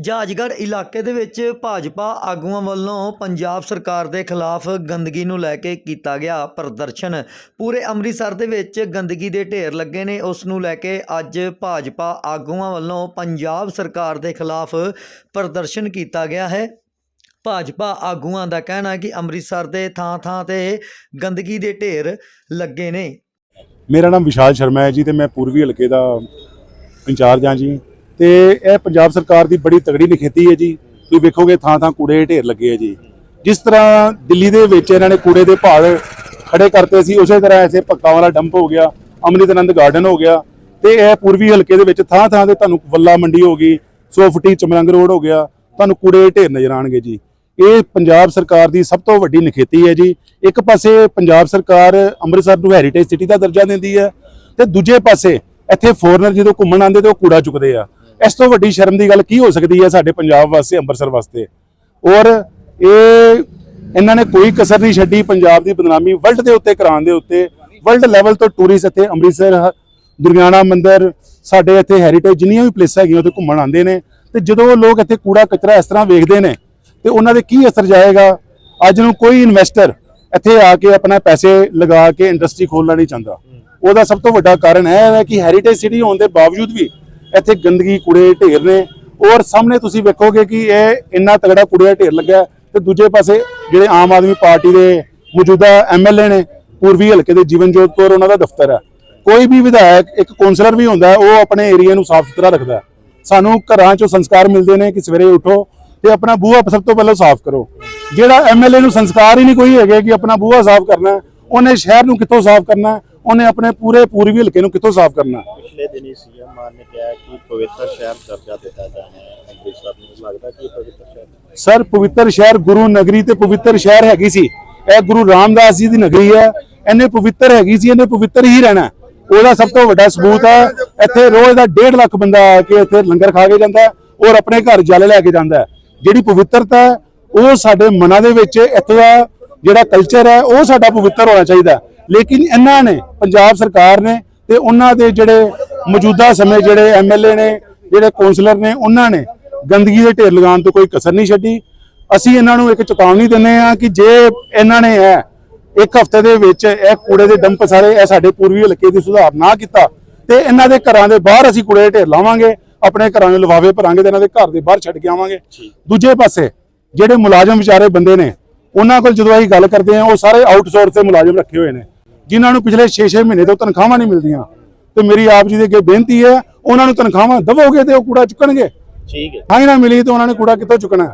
ਜਹਾਜਗੜ੍ਹ ਇਲਾਕੇ ਦੇ ਵਿੱਚ ਭਾਜਪਾ ਆਗੂਆਂ ਵੱਲੋਂ ਪੰਜਾਬ ਸਰਕਾਰ ਦੇ ਖਿਲਾਫ ਗੰਦਗੀ ਨੂੰ ਲੈ ਕੇ ਕੀਤਾ ਗਿਆ ਪ੍ਰਦਰਸ਼ਨ। ਪੂਰੇ ਅੰਮ੍ਰਿਤਸਰ ਦੇ ਵਿੱਚ ਗੰਦਗੀ ਦੇ ਢੇਰ ਲੱਗੇ ਨੇ। ਉਸ ਨੂੰ ਲੈ ਕੇ ਅੱਜ ਭਾਜਪਾ ਆਗੂਆਂ ਵੱਲੋਂ ਪੰਜਾਬ ਸਰਕਾਰ ਦੇ ਖਿਲਾਫ ਪ੍ਰਦਰਸ਼ਨ ਕੀਤਾ ਗਿਆ ਹੈ। ਭਾਜਪਾ ਆਗੂਆਂ ਦਾ ਕਹਿਣਾ ਕਿ ਅੰਮ੍ਰਿਤਸਰ ਦੇ ਥਾਂ-ਥਾਂ ਤੇ ਗੰਦਗੀ ਦੇ ਢੇਰ ਲੱਗੇ ਨੇ। ਮੇਰਾ ਨਾਮ ਵਿਸ਼ਾਲ ਸ਼ਰਮਾ ਹੈ ਜੀ ਤੇ ਮੈਂ ਪੂਰਬੀ ਹਲਕੇ ਦਾ ਇੰਚਾਰਜ ਹਾਂ ਜੀ। ਤੇ ਇਹ ਪੰਜਾਬ ਸਰਕਾਰ ਦੀ ਬੜੀ ਤਗੜੀ ਨਿਖੇਤੀ ਹੈ ਜੀ। ਤੁਸੀਂ ਵੇਖੋਗੇ ਥਾਂ ਥਾਂ ਕੂੜੇ ਦੇ ਢੇਰ ਲੱਗੇ ਆ ਜੀ। ਜਿਸ ਤਰ੍ਹਾਂ ਦਿੱਲੀ ਦੇ ਵਿੱਚ ਇਹਨਾਂ ਨੇ ਕੂੜੇ ਦੇ ਭਾਰ ਖੜੇ ਕਰਤੇ ਸੀ, ਉਸੇ ਤਰ੍ਹਾਂ ਐਸੇ ਪੱਕਾ ਵਾਲਾ ਡੰਪ ਹੋ ਗਿਆ ਅੰਮ੍ਰਿਤ ਆਨੰਦ ਗਾਰਡਨ ਹੋ ਗਿਆ ਤੇ ਇਹ ਪੂਰਬੀ ਹਲਕੇ ਦੇ ਵਿੱਚ ਥਾਂ ਥਾਂ ਤੇ ਤੁਹਾਨੂੰ ਵੱਲਾ ਮੰਡੀ ਹੋ ਗਈ, ਸੌ ਫੁੱਟੀ ਚਮਰੰਗ ਰੋਡ ਹੋ ਗਿਆ, ਤੁਹਾਨੂੰ ਕੂੜੇ ਢੇਰ ਨਜ਼ਰ ਆਣਗੇ ਜੀ। ਇਹ ਪੰਜਾਬ ਸਰਕਾਰ ਦੀ ਸਭ ਤੋਂ ਵੱਡੀ ਨਿਖੇਤੀ ਹੈ ਜੀ। ਇੱਕ ਪਾਸੇ ਪੰਜਾਬ ਸਰਕਾਰ ਅੰਮ੍ਰਿਤਸਰ ਨੂੰ ਹੈਰੀਟੇਜ ਸਿਟੀ ਦਾ ਦਰਜਾ ਦਿੰਦੀ ਹੈ ਤੇ ਦੂਜੇ ਪਾਸੇ ਇੱਥੇ ਫੋਰਨਰ ਜਦੋਂ ਘੁੰਮਣ ਆਉਂਦੇ ਤੇ ਉਹ ਕੂੜਾ ਚੁੱਕਦੇ ਆ। ਇਸ ਤੋਂ ਵੱਡੀ ਸ਼ਰਮ ਦੀ ਗੱਲ ਕੀ ਹੋ ਸਕਦੀ ਹੈ ਸਾਡੇ ਪੰਜਾਬ ਵਾਸਤੇ ਅੰਮ੍ਰਿਤਸਰ ਵਾਸਤੇ? ਔਰ ਇਹ ਇਹਨਾਂ ਨੇ ਕੋਈ ਕਸਰ ਨਹੀਂ ਛੱਡੀ ਪੰਜਾਬ ਦੀ ਬਦਨਾਮੀ ਵਰਲਡ ਦੇ ਉੱਤੇ ਕਰਾਉਣ ਦੇ ਉੱਤੇ। ਵਰਲਡ ਲੈਵਲ ਤੋਂ ਟੂਰਿਸਟ ਇੱਥੇ ਅੰਮ੍ਰਿਤਸਰ, ਦੁਰਗਿਆਣਾ ਮੰਦਿਰ, ਸਾਡੇ ਇੱਥੇ ਹੈਰੀਟੇਜ ਜਿੰਨੀਆਂ ਵੀ ਪਲੇਸਾਂ ਹੈਗੀਆਂ ਉੱਥੇ ਘੁੰਮਣ ਆਉਂਦੇ ਨੇ। ਤੇ ਜਦੋਂ ਉਹ ਲੋਕ ਇੱਥੇ ਕੂੜਾ ਕਚਰਾ ਇਸ ਤਰ੍ਹਾਂ ਵੇਖਦੇ ਨੇ, ਤੇ ਉਹਨਾਂ ਦੇ ਕੀ ਅਸਰ ਜਾਏਗਾ? ਅੱਜ ਨੂੰ ਕੋਈ ਇਨਵੈਸਟਰ ਇੱਥੇ ਆ ਕੇ ਆਪਣਾ ਪੈਸੇ ਲਗਾ ਕੇ ਇੰਡਸਟਰੀ ਖੋਲਣਾ ਨਹੀਂ ਚਾਹੁੰਦਾ। ਉਹਦਾ ਸਭ ਤੋਂ ਵੱਡਾ ਕਾਰਨ ਇਹ ਹੈ ਕਿ ਹੈਰੀਟੇਜ ਸਿਟੀ ਹੋਣ ਦੇ ਬਾਵਜੂਦ ਵੀ ਇੱਥੇ ਗੰਦਗੀ, ਕੂੜੇ ਢੇਰ ਨੇ। ਔਰ ਸਾਹਮਣੇ ਤੁਸੀਂ ਵੇਖੋਗੇ ਕਿ ਇਹ ਇੰਨਾ ਤਗੜਾ ਕੂੜੇ ਢੇਰ ਲੱਗਾ ਹੈ ਤੇ ਦੂਜੇ ਪਾਸੇ ਜਿਹੜੇ ਆਮ ਆਦਮੀ ਪਾਰਟੀ ਦੇ ਮੌਜੂਦਾ ਐਮਐਲਏ ਨੇ, ਪੂਰਬੀ ਹਲਕੇ ਦੇ ਜੀਵਨਜੋਤ ਕੌਰ, ਉਹਨਾਂ ਦਾ ਦਫ਼ਤਰ ਹੈ। ਕੋਈ ਵੀ ਵਿਧਾਇਕ, ਇੱਕ ਕੌਂਸਲਰ ਵੀ ਹੁੰਦਾ ਉਹ ਆਪਣੇ ਏਰੀਆ ਨੂੰ ਸਾਫ਼ ਸੁਥਰਾ ਰੱਖਦਾ ਸਾਨੂੰ ਘਰਾਂ ਚੋਂ ਸੰਸਕਾਰ ਮਿਲਦੇ ਨੇ ਕਿ ਸਵੇਰੇ ਉਠੋ ਤੇ ਆਪਣਾ ਬੂਹਾ ਸਭ ਤੋਂ ਪਹਿਲਾਂ ਸਾਫ਼ ਕਰੋ। ਜਿਹੜਾ ਐਮਐਲਏ ਨੂੰ ਸੰਸਕਾਰ ਹੀ ਨਹੀਂ ਕੋਈ ਹੈਗੇ ਕਿ ਆਪਣਾ ਬੂਹਾ ਸਾਫ਼ ਕਰਨਾ ਉਹਨੇ ਸ਼ਹਿਰ ਨੂੰ ਕਿੱਥੋਂ ਸਾਫ਼ ਕਰਨਾ ਉਹਨੇ ਆਪਣੇ ਪੂਰੇ ਪੂਰਬੀ ਹਲਕੇ ਨੂੰ ਕਿੱਥੋਂ ਸਾਫ਼ ਕਰਨਾ? ਪਿਛਲੇ ਦਿਨੀ ਸੀਐਮ ਮਾਨ ਨੇ ਕਿਹਾ ਕਿ ਪਵਿੱਤਰ ਸ਼ਹਿਰ ਦਰਜਾ ਦਿੱਤਾ ਜਾਣਾ ਹੈ ਅੰਮ੍ਰਿਤਸਰ ਨੂੰ ਲੱਗਦਾ ਕਿ ਪਵਿੱਤਰ ਸ਼ਹਿਰ। ਸਰ ਪਵਿੱਤਰ ਸ਼ਹਿਰ ਗੁਰੂ ਨਗਰੀ ਤੇ ਪਵਿੱਤਰ ਸ਼ਹਿਰ ਹੈਗੀ ਸੀ ਇਹ ਗੁਰੂ ਰਾਮਦਾਸ ਜੀ ਦੀ ਨਗਰੀ ਹੈ ਇਹਨੇ ਪਵਿੱਤਰ ਹੈਗੀ ਸੀ ਇਹਨੇ ਪਵਿੱਤਰ ਹੀ ਰਹਿਣਾ। ਉਹਦਾ ਸਭ ਤੋਂ ਵੱਡਾ ਸਬੂਤ ਹੈ ਇੱਥੇ ਰੋਜ਼ ਦਾ 1.5 ਲੱਖ ਬੰਦਾ ਆ ਕੇ ਇੱਥੇ ਲੰਗਰ ਖਾ ਕੇ ਜਾਂਦਾ ਔਰ ਆਪਣੇ ਘਰ ਜਲ ਲੈ ਕੇ ਜਾਂਦਾ ਜਿਹੜੀ ਪਵਿੱਤਰਤਾ ਉਹ ਸਾਡੇ ਮਨਾਂ ਦੇ ਵਿੱਚ ਇੱਥੇ ਦਾ ਜਿਹੜਾ ਕਲਚਰ ਹੈ ਉਹ ਸਾਡਾ ਪਵਿੱਤਰ ਹੋਣਾ ਚਾਹੀਦਾ। ਲੇਕਿਨ ਇਹਨਾਂ ਨੇ ਪੰਜਾਬ ਸਰਕਾਰ ਨੇ ਤੇ ਉਹਨਾਂ ਦੇ ਜਿਹੜੇ ਮੌਜੂਦਾ ਸਮੇਂ ਜਿਹੜੇ ਐਮਐਲਏ ਨੇ ਜਿਹੜੇ ਕੌਂਸਲਰ ਨੇ ਉਹਨਾਂ ਨੇ ਗੰਦਗੀ ਦੇ ਢੇਰ ਲਗਾਉਣ ਤੋਂ ਕੋਈ ਕਸਰ ਨਹੀਂ ਛੱਡੀ। ਅਸੀਂ ਇਹਨਾਂ ਨੂੰ ਇੱਕ ਚੇਤਾਵਨੀ ਦਿੰਦੇ ਆ ਕਿ ਜੇ ਇਹਨਾਂ ਨੇ ਹੈ ਇੱਕ ਹਫ਼ਤੇ ਦੇ ਵਿੱਚ ਇਹ ਕੂੜੇ ਦੇ ਡੰਪ ਸਾਰੇ ਇਹ ਸਾਡੇ ਪੂਰਬੀ ਹਲਕੇ ਦੀ ਸੁਧਾਰ ਨਾ ਕੀਤਾ ਤੇ ਇਹਨਾਂ ਦੇ ਘਰਾਂ ਦੇ ਬਾਹਰ ਅਸੀਂ ਕੂੜੇ ਢੇਰ ਲਾਵਾਂਗੇ ਆਪਣੇ ਘਰਾਂ ਦੇ ਲਿਫਾਫੇ ਭਰਾਂਗੇ ਤੇ ਇਹਨਾਂ ਦੇ ਘਰ ਦੇ ਬਾਹਰ ਛੱਡ ਕੇ ਆਵਾਂਗੇ। ਦੂਜੇ ਪਾਸੇ ਜਿਹੜੇ ਮੁਲਾਜ਼ਮ ਵਿਚਾਰੇ ਬੰਦੇ ਨੇ ਉਹਨਾਂ ਕੋਲ ਜਦੋਂ ਅਸੀਂ ਗੱਲ ਕਰਦੇ ਆ ਉਹ ਸਾਰੇ ਆਊਟਸੋਰਸ ਦੇ ਮੁਲਾਜ਼ਮ ਰੱਖੇ ਹੋਏ ਨੇ। ਜਿਨ੍ਹਾਂ ਨੂੰ ਪਿਛਲੇ 6-6 ਮਹੀਨੇ ਤੋਂ ਤਨਖਾਹਾਂ ਨਹੀਂ ਮਿਲਦੀਆਂ। ਤੇ ਮੇਰੀ ਆਪ ਜੀ ਦੇ ਅੱਗੇ ਬੇਨਤੀ ਹੈ ਉਹਨਾਂ ਨੂੰ ਤਨਖਾਹਾਂ ਦਵੋਗੇ ਤੇ ਉਹ ਕੂੜਾ ਚੁੱਕਣਗੇ। ਠੀਕ ਹੈ। ਹਾਂ ਨਾ ਮਿਲੀ ਤੇ ਉਹਨਾਂ ਨੇ ਕੂੜਾ ਕਿੱਥੋਂ ਚੁੱਕਣਾ?